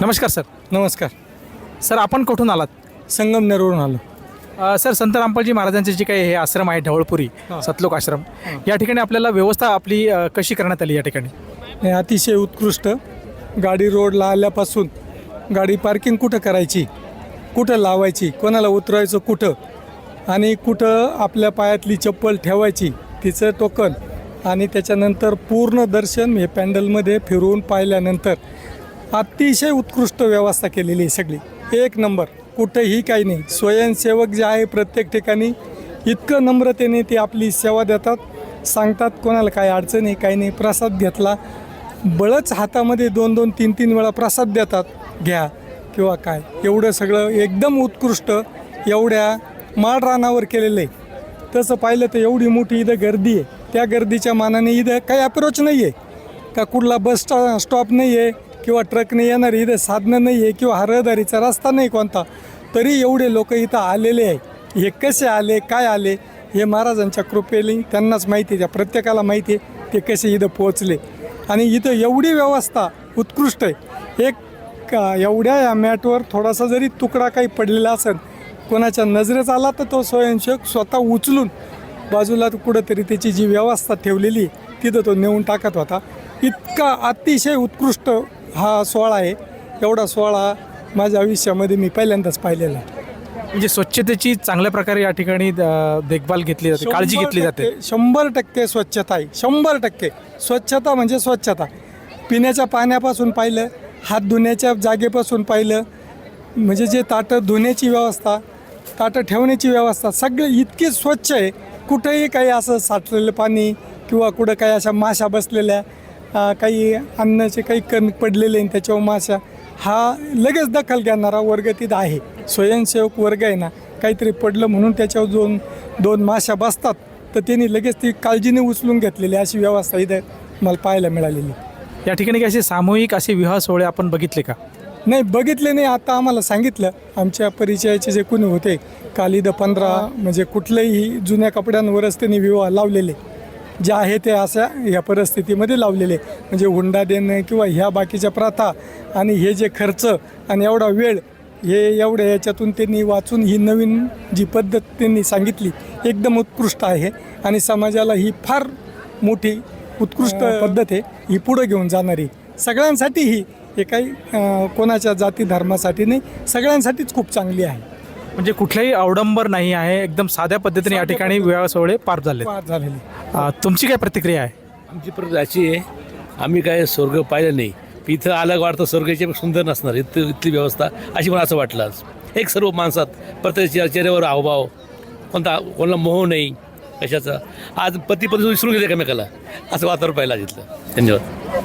नमस्कार सर. नमस्कार. सर आपण कुठून आलात? संगमनेरवरून आलो. अ, सर संत रामपालजी महाराजांचे जे काही हे आश्रम आहे ढवळपुरी सतलोक आश्रम या ठिकाणी आपल्याला व्यवस्था आपली अ, कशी करण्यात आली या ठिकाणी? हे अतिशय उत्कृष्ट. गाडी रोडला आल्यापासून गाडी पार्किंग कुठं करायची कुठं लावायची कोणाला उतरायचं कुठं आणि कुठं आपल्या पायातली चप्पल ठेवायची तिचं टोकन आणि त्याच्यानंतर पूर्ण दर्शन हे पॅन्डलमध्ये फिरवून पाहिल्यानंतर अतिशय उत्कृष्ट व्यवस्था केलेली आहे सगळी. एक नंबर. कुठंही काही नाही. स्वयंसेवक जे आहे प्रत्येक ठिकाणी इतकं नम्रतेने ते आपली सेवा देतात. सांगतात कोणाला काय अडचण आहे काही नाही प्रसाद घेतला. बळच हातामध्ये दोन दोन तीन तीन वेळा प्रसाद देतात. घ्या किंवा काय. एवढं सगळं एकदम उत्कृष्ट एवढ्या माळरानावर केलेलं आहे. तसं पाहिलं तर एवढी मोठी इथं गर्दी आहे. त्या गर्दीच्या मानाने इथं काही अप्रोच नाही आहे का कुठला बस स्टॉ स्टॉप नाही आहे किंवा ट्रकने येणारी इथं साधनं नाही आहे किंवा हा रहदारीचा रस्ता नाही कोणता तरी एवढे लोक इथं आलेले आहे. हे कसे आले काय आले हे महाराजांच्या कृपेने त्यांनाच माहिती आहे त्या प्रत्येकाला माहिती आहे ते कसे इथं पोहोचले. आणि इथं एवढी व्यवस्था उत्कृष्ट आहे. एक का एवढ्या या मॅटवर थोडासा जरी तुकडा काही पडलेला असेल कोणाच्या नजरेत आला तर तो स्वयंसेवक स्वतः उचलून बाजूला कुठंतरी त्याची जी व्यवस्था ठेवलेली तिथं तो नेऊन टाकत होता. इतका अतिशय उत्कृष्ट हा सोहळा आहे. एवढा सोहळा माझ्या आयुष्यामध्ये मी पहिल्यांदाच पाहिलेला. आहे म्हणजे स्वच्छतेची चांगल्या प्रकारे या ठिकाणी अ, देखभाल घेतली जाते काळजी घेतली जाते. शंभर टक्के स्वच्छता आहे. शंभर टक्के. स्वच्छता म्हणजे स्वच्छता. पिण्याच्या पाण्यापासून पाहिलं हात धुण्याच्या जागेपासून पाहिलं म्हणजे जे ताटं धुण्याची व्यवस्था ताटं ठेवण्याची व्यवस्था सगळे इतके स्वच्छ आहे. कुठेही काही असं साठलेलं पाणी किंवा कुठं काही अशा माशा बसलेल्या काही अन्नाचे काही कमी पडलेले आणि त्याच्यावर माशा हा लगेच दखल घेणारा वर्ग तिथं आहे. स्वयंसेवक वर्ग आहे ना काहीतरी पडलं म्हणून त्याच्यावर दोन दोन माशा बसतात. तर त्यांनी लगेच ती काळजीने उचलून घेतलेली अशी व्यवस्था इथं मला पाहायला मिळालेली. या ठिकाणी काही असे सामूहिक असे विवाह सोहळे आपण बघितले का? नाही बघितले नाही. आता आम्हाला सांगितलं आमच्या परिचयाचे जे कोणी होते काल इथं पंधरा म्हणजे कुठल्याही जुन्या कपड्यांवरच त्यांनी विवाह लावलेले. जे आहे ते अशा ह्या परिस्थितीमध्ये लावलेले. म्हणजे हुंडा देणं किंवा ह्या बाकीच्या प्रथा आणि हे जे खर्च आणि एवढा वेळ हे एवढ्या याच्यातून त्यांनी वाचून ही नवीन जी पद्धत त्यांनी सांगितली एकदम उत्कृष्ट आहे. आणि समाजाला ही फार मोठी उत्कृष्ट पद्धत आहे. ही पुढं घेऊन जाणारी सगळ्यांसाठी ही हे काही कोणाच्या जाती धर्मासाठी नाही सगळ्यांसाठीच खूप चांगली आहे. म्हणजे कुठलाही अवडंबर नाही आहे. एकदम साध्या पद्धतीने या ठिकाणी विवाह सोहळे पार झाले पार झालेली. अ, तुमची काय प्रतिक्रिया आहे? आमची परत अशी आहे आम्ही काय स्वर्ग पाहिलं नाही. पण इथं आलं वाटतं स्वर्गाच्या सुंदर नसणार इथं इथली व्यवस्था अशी मला असं वाटलं आज. एक सर्व माणसात प्रत्येक चेह- चेहऱ्यावर हावभाव कोणता कोणाला मोह नाही कशाचा. आज पती पती विसरून गेले एकमेकाला. असं वातावरण पाहिलं आज इथलं. धन्यवाद.